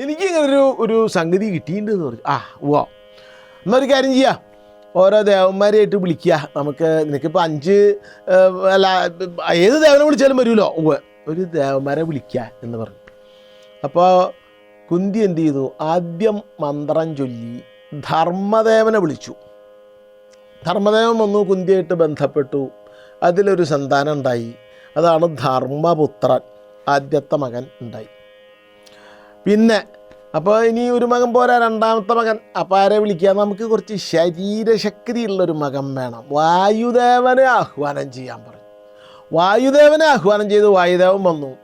എനിക്ക് ഇങ്ങനെ ഒരു ഒരു സംഗതി കിട്ടിയിട്ടുണ്ട് എന്ന് പറഞ്ഞു. ആ ഉവ്വ. എന്നൊരു കാര്യം ചെയ്യാം. ഓരോ ദേവന്മാരെയായിട്ട് വിളിക്കുക നമുക്ക് നിനക്കിപ്പോൾ അഞ്ച് അല്ല ഏത് ദേവനെ വിളിച്ചാലും വരുമല്ലോ ഉവ്വ്. ഒരു ദേവന്മാരെ വിളിക്കുക എന്ന് പറഞ്ഞു. അപ്പോൾ കുന്തി എന്ത് ചെയ്തു ആദ്യം മന്ത്രം ചൊല്ലി ധർമ്മദേവനെ വിളിച്ചു. ധർമ്മദേവൻ വന്നു കുന്തിയായിട്ട് ബന്ധപ്പെട്ടു. അതിലൊരു സന്താനം ഉണ്ടായി. അതാണ് ധർമ്മപുത്രൻ ആദ്യത്തെ മകൻ ഉണ്ടായി. പിന്നെ അപ്പോൾ ഇനി ഒരു മകൻ പോരാ രണ്ടാമത്തെ മകൻ. അപ്പം ആരെ വിളിക്കുക നമുക്ക് കുറച്ച് ശരീരശക്തിയുള്ളൊരു മകൻ വേണം. വായുദേവനെ ആഹ്വാനം ചെയ്യാൻ പറഞ്ഞു. വായുദേവനെ ആഹ്വാനം ചെയ്ത് വായുദേവൻ വന്നു.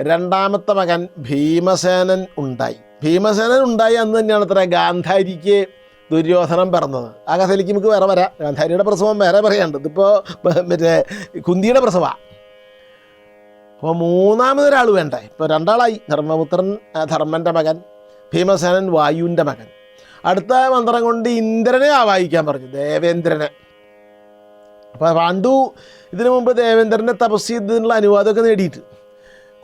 രണ്ടാമത്തെ മകൻ ഭീമസേനൻ ഉണ്ടായി. ഭീമസേനൻ ഉണ്ടായി അന്ന് തന്നെയാണ് അത്ര ഗാന്ധാരിക്ക് ദുര്യോധനം പറഞ്ഞത് ആ കഥയിലേക്ക് നമുക്ക് വേറെ വരാം. ഗാന്ധാരിയുടെ പ്രസവം വേറെ പറയാണ്ട് ഇതിപ്പോൾ മറ്റേ കുന്തിയുടെ പ്രസവമാണ് അപ്പോൾ മൂന്നാമതൊരാൾ വേണ്ടേ? ഇപ്പോൾ രണ്ടാളായി. ധർമ്മപുത്രൻ ധർമ്മന്റെ മകൻ ഭീമസേനൻ വായുവിന്റെ മകൻ. അടുത്ത മന്ത്രം കൊണ്ട് ഇന്ദ്രനെ ആവാഹിക്കാൻ പറഞ്ഞു ദേവേന്ദ്രനെ. അപ്പോൾ പാണ്ഡു ഇതിനു മുമ്പ് ദേവേന്ദ്രനെ തപസ് ചെയ്തതിനുള്ള അനുവാദമൊക്കെ നേടിയിട്ട്.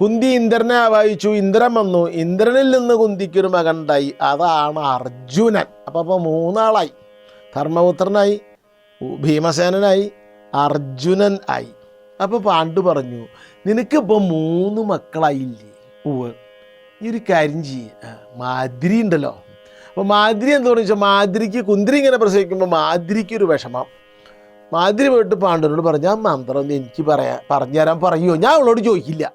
കുന്തി ഇന്ദ്രനെ ആവാഹിച്ചു ഇന്ദ്രൻ വന്നു. ഇന്ദ്രനിൽ നിന്ന് കുന്തിക്കൊരു മകൻ ഉണ്ടായി. അതാണ് അർജുനൻ. അപ്പോൾ അപ്പോൾ മൂന്നാളായി. ധർമ്മപുത്രനായി ഭീമസേനനായി അർജുനൻ ആയി. അപ്പോൾ പാണ്ഡു പറഞ്ഞു നിനക്കിപ്പോൾ മൂന്ന് മക്കളായില്ലേ? ഉവ് ഈ ഒരു കരിഞ്ചി മാതിരി ഉണ്ടല്ലോ. അപ്പോൾ മാതിരി എന്താണെന്ന് വെച്ചാൽ മാതിരിക്ക് കുന്തിരി ഇങ്ങനെ പ്രസവിക്കുമ്പോൾ മാതിരിക്ക് ഒരു വിഷമം. മാതിരി പോയിട്ട് പാണ്ഡുവിനോട് പറഞ്ഞു ആ മന്ത്രം എനിക്ക് പറയാ പറഞ്ഞുതരാൻ പറയുമോ ഞാൻ അവളോട് ചോദിക്കില്ല.